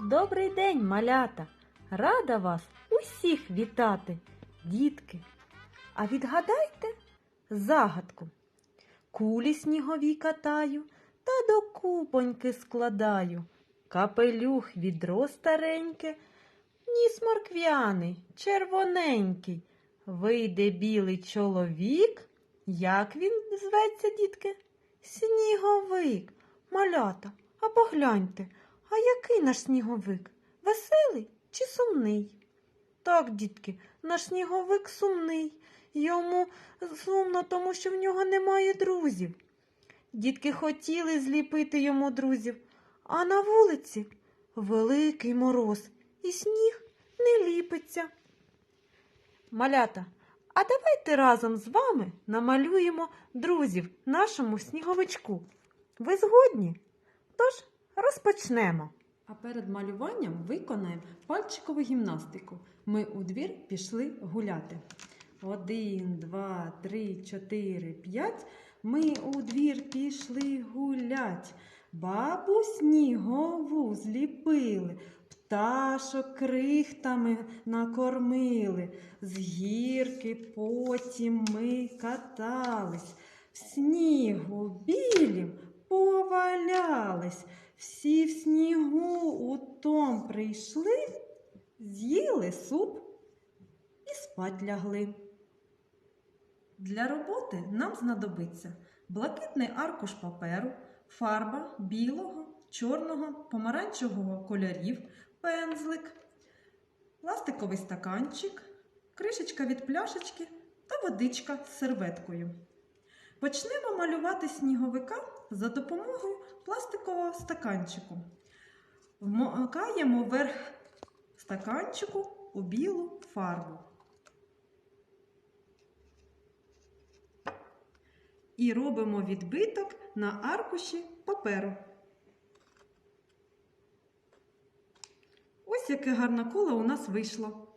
Добрий день, малята! Рада вас усіх вітати, дітки. А відгадайте загадку. Кулі снігові катаю та до купоньки складаю. Капелюх відро стареньке, ніс морквяний, червоненький. Вийде білий чоловік. Як він зветься, дітки? Сніговик. Малята, а погляньте, а який наш сніговик? Веселий чи сумний? Так, дітки, наш сніговик сумний. Йому сумно, тому що в нього немає друзів. Дітки хотіли зліпити йому друзів, а на вулиці великий мороз, і сніг не ліпиться. Малята, а давайте разом з вами намалюємо друзів нашому сніговичку. Ви згодні? Тож розпочнемо. А перед малюванням виконаємо пальчикову гімнастику. Ми у двір пішли гуляти. Один, два, три, чотири, п'ять. Ми у двір пішли гулять. Бабу снігову зліпили, пташок крихтами накормили. З гірки потім ми катались, в снігу білім повалялись. Всі в снігу у том прийшли, з'їли суп і спать лягли. Для роботи нам знадобиться блакитний аркуш паперу, фарба білого, чорного, помаранчевого кольорів, пензлик, пластиковий стаканчик, кришечка від пляшечки та водичка з серветкою. Почнемо малювати сніговика за допомогою пластикового стаканчику. Вмокаємо верх стаканчику у білу фарбу. І робимо відбиток на аркуші паперу. Ось яке гарне коло у нас вийшло.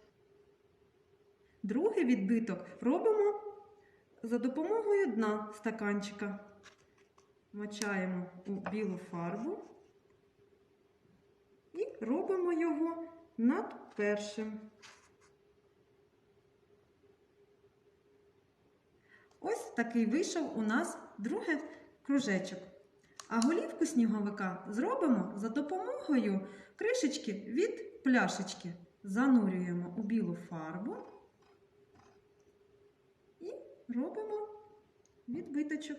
Другий відбиток робимо за допомогою дна стаканчика. Мочаємо у білу фарбу і робимо його над першим. Ось такий вийшов у нас другий кружечок. А голівку сніговика зробимо за допомогою кришечки від пляшечки. Занурюємо у білу фарбу і робимо відбиточок.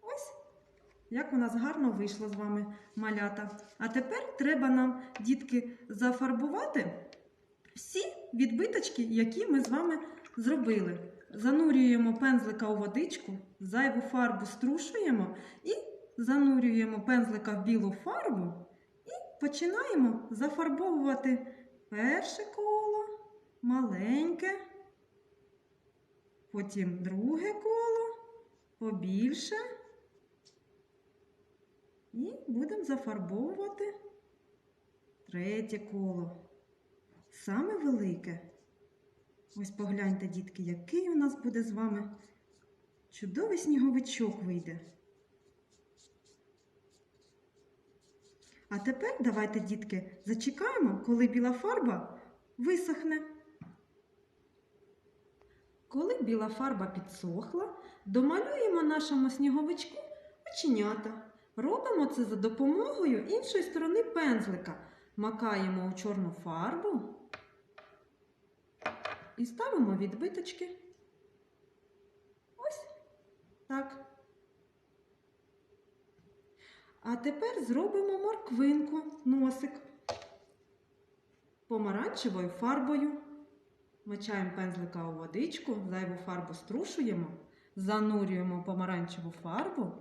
Ось як у нас гарно вийшло з вами малята. А тепер треба нам, дітки, зафарбувати всі відбиточки, які ми з вами зробили. Занурюємо пензлика у водичку, зайву фарбу струшуємо і занурюємо пензлика в білу фарбу і починаємо зафарбовувати перше коло, маленьке, потім друге коло, побільше. І будемо зафарбовувати третє коло. Саме велике. Ось погляньте, дітки, який у нас буде з вами чудовий сніговичок вийде. А тепер давайте, дітки, зачекаємо, коли біла фарба висохне. Коли біла фарба підсохла, домалюємо нашому сніговичку оченята. Робимо це за допомогою іншої сторони пензлика. Макаємо у чорну фарбу і ставимо відбиточки. Ось так. А тепер зробимо морквинку, носик помаранчевою фарбою. Мочаємо пензлика у водичку, зайву фарбу струшуємо, занурюємо помаранчеву фарбу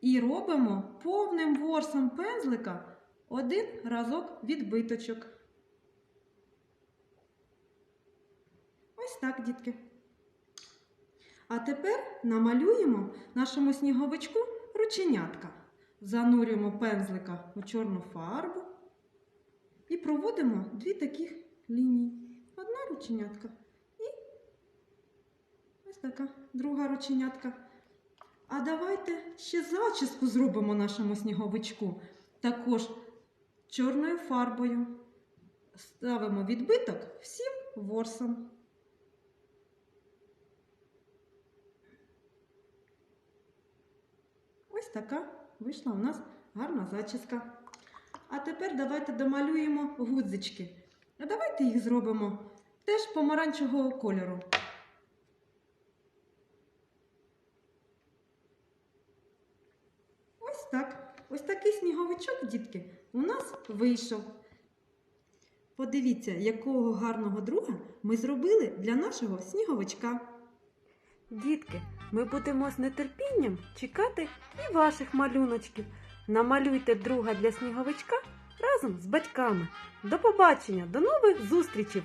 і робимо повним ворсом пензлика один разок відбиточок. Ось так, дітки. А тепер намалюємо нашому сніговичку рученятка. Занурюємо пензлика у чорну фарбу і проводимо дві таких лінії. Одна рученятка і ось така друга рученятка. А давайте ще зачіску зробимо нашому сніговичку. Також чорною фарбою. Ставимо відбиток всім ворсом. Ось така вийшла у нас гарна зачіска. А тепер давайте домалюємо гудзички. А давайте їх зробимо теж помаранчевого кольору. Ось так. Ось такий сніговичок, дітки, у нас вийшов. Подивіться, якого гарного друга ми зробили для нашого сніговичка. Дітки, ми будемо з нетерпінням чекати і ваших малюночків. Намалюйте друга для сніговичка разом з батьками. До побачення, до нових зустрічей!